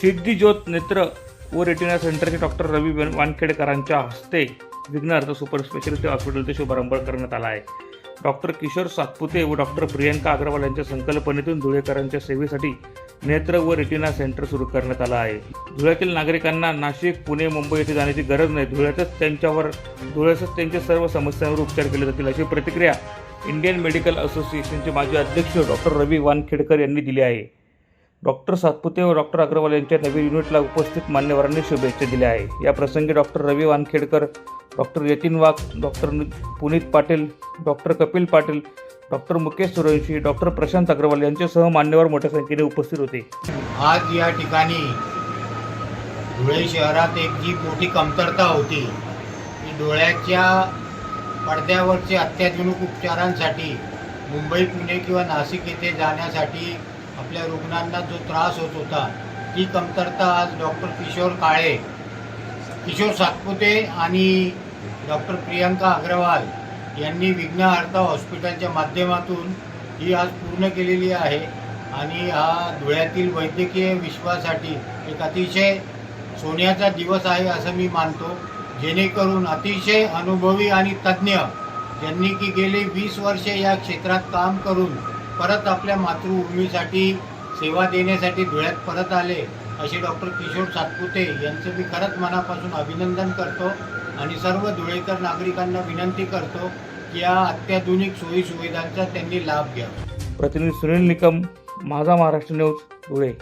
सिद्धी नेत्र व रेटिना सेंटरचे डॉक्टर रवी वानखेडकरांच्या हस्ते विघ्नार्थ सुपर स्पेशालिटी हॉस्पिटलचा शुभारंभ करण्यात आला आहे. डॉक्टर किशोर सातपुते व डॉक्टर प्रियंका अग्रवाल यांच्या संकल्पनेतून धुळेकरांच्या सेवेसाठी नेत्र व रेटिना सेंटर सुरू करण्यात आलं आहे. धुळ्यातील नागरिकांना नाशिक पुणे मुंबई येथे जाण्याची गरज नाही. धुळ्यातच त्यांच्यावर धुळ्यातच त्यांच्या सर्व समस्यांवर उपचार केले जातील अशी प्रतिक्रिया इंडियन मेडिकल असोसिएशनचे माजी अध्यक्ष डॉक्टर रवी वानखेडकर यांनी दिली आहे. डॉक्टर सातपुते व डॉक्टर अग्रवाल यांच्या नवीन युनिटला उपस्थित मान्यवरांनी शुभेच्छा दिल्या आहे या प्रसंगी doctor Ravi Wankhedkar doctor Yatin Wagh doctor Puneet Patil doctor Kapil Patil doctor Mukesh Survanshi doctor Prashant Agrawal यांच्यासह मान्यवर मोठ्या संख्येने उपस्थित होते. आज या ठिकाणी धुळे शहरात एक जी मोठी कमतरता होती की डोळ्याच्या पडद्यावरचे अत्याधुनिक उपचारांसाठी मुंबई पुणे किंवा नाशिक येथे जाण्यासाठी आपल्या रुग्णांना जो त्रास होत होता ती कमतरता आज डॉक्टर किशोर काळे किशोर सातपुते आणि डॉक्टर प्रियंका अग्रवाल यांनी विघ्नहर्ता हॉस्पिटलच्या माध्यमातून ही आज पूर्ण केलेली आहे आणि हा धुळ्यातील वैद्यकीय विश्वासाठी एक अतिशय सोन्याचा दिवस आहे असं मी मानतो. जेणेकरून अतिशय अनुभवी आणि तज्ज्ञ ज्यांनी की गेली वीस वर्षे या क्षेत्रात काम करून परत आपल्या मातृभूमीसाठी सेवा देण्यासाठी धुळ्यात परत आले असे डॉक्टर किशोर सातपुते यांचं मी खरंच मनापासून अभिनंदन करतो आणि सर्व धुळेकर नागरिकांना विनंती करतो की या अत्याधुनिक सोयीसुविधांचा त्यांनी लाभ घ्यावा प्रतिनिधी सुनील निकम माझा महाराष्ट्र न्यूज धुळे.